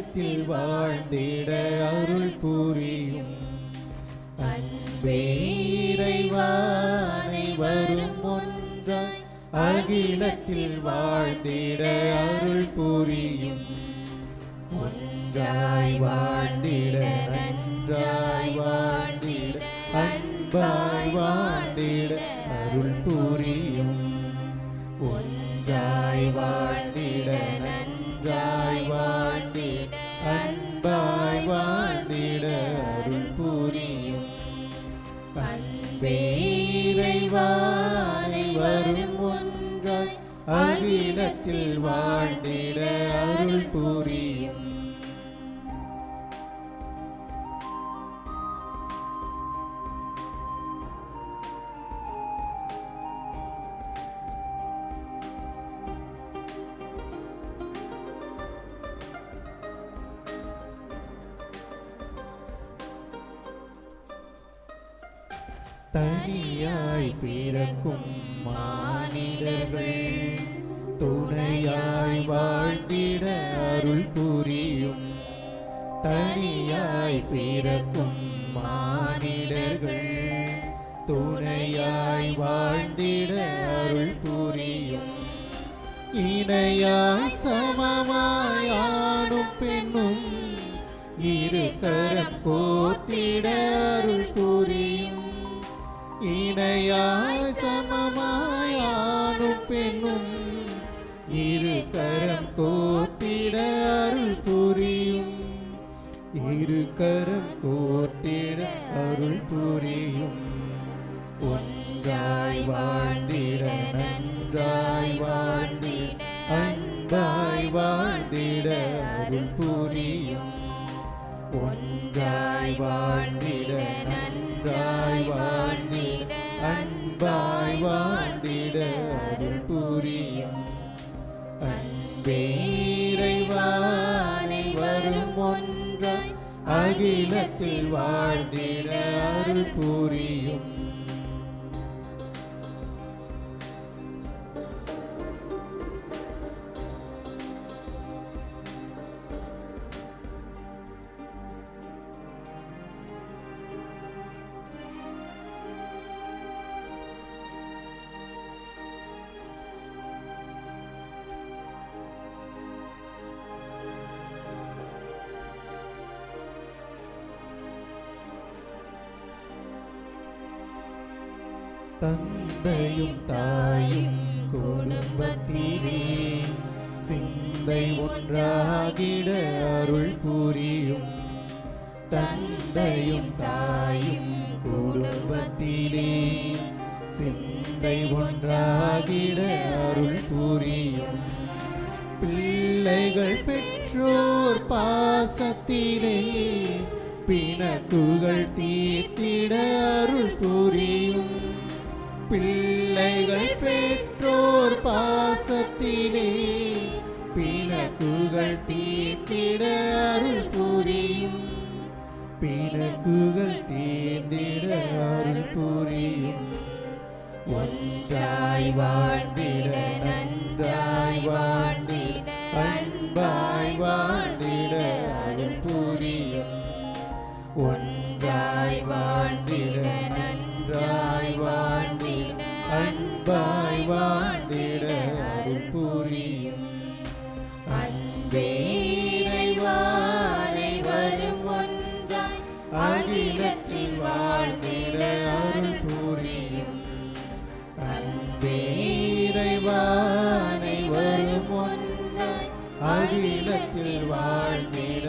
உலகத்தில் வாழ்ந்திட அருள் புரியும். அன்பே இறைவானை வரும் ஒன்றாய் அகிலத்தில் வாழ்ந்திட அருள் புரியும். ஒன்றாய் வாழ்ந்திட நன்றாய் வாழ்ந்திட அன்பாய் வாழ்ந்திட அருள் புரியும். ஒன் தனியாய் பிறக்கும் மானிடர்கள் துணையாய் வாழ்ந்திட அருள் புரியும். தனியாய் பிறக்கும் மானிடர்கள் துணையாய் வாழ்ந்திட அருள் புரியும். இணையாய் சமமாய் பெண்ணும் இரு கரம் கோத்திட இரு கரம் கோத்திட அருள் புரியும். ஒன்றாய் வாழ்ந்திட நன்றாய் வாழ்ந்திட அன்பாய் வாழ்ந்திட அருள் புரியும். ஒன்றாய் வாழ்ந்திட நன்றாய் வாழ்ந்திட அன்பாய் வாழ்ந்திட அருள் புரியும். அன்பே இறைவானை வரும் ஒன்றாய் அகிலத்தில் வாழ்ந்திட அருள் புரியும். தந்தையும் தாயும் குடும்பத்திலே சிந்தை ஒன்றாகிட அருள் புரியும். தந்தையும் தாயும் குடும்பத்திலே சிந்தை ஒன்றாகிட அருள் புரியும். பிள்ளைகள் பெற்றோர் பாசத்திலே பிணக்குகள் தீர்த்திட அருள் புரியும். பிள்ளைகள் பெற்றோர் பாசத்திலே பிணக்குகள் தீர்த்திட அருள் புரியும். பிணக்குகள் தீர்ந்திட அருள் புரியும். ஒன்றாய் வாழ்ந்திட நன்றாய் வாழ்ந்திட அன்பாய் வாழ்ந்திட அருள் புரியும். ஒன்றாய் வாழ்ந்திட நன்றாய் வாழ் அன்பாய் வாழ்ந்திட அருள் புரியும். அன்பே வரும் ஒன்றாய் அகிலத்தில் வாழ்ந்திட அருள் புரியும். அன்பே வரும் ஒன்றாய் அகிலத்தில் வாழ்ந்திட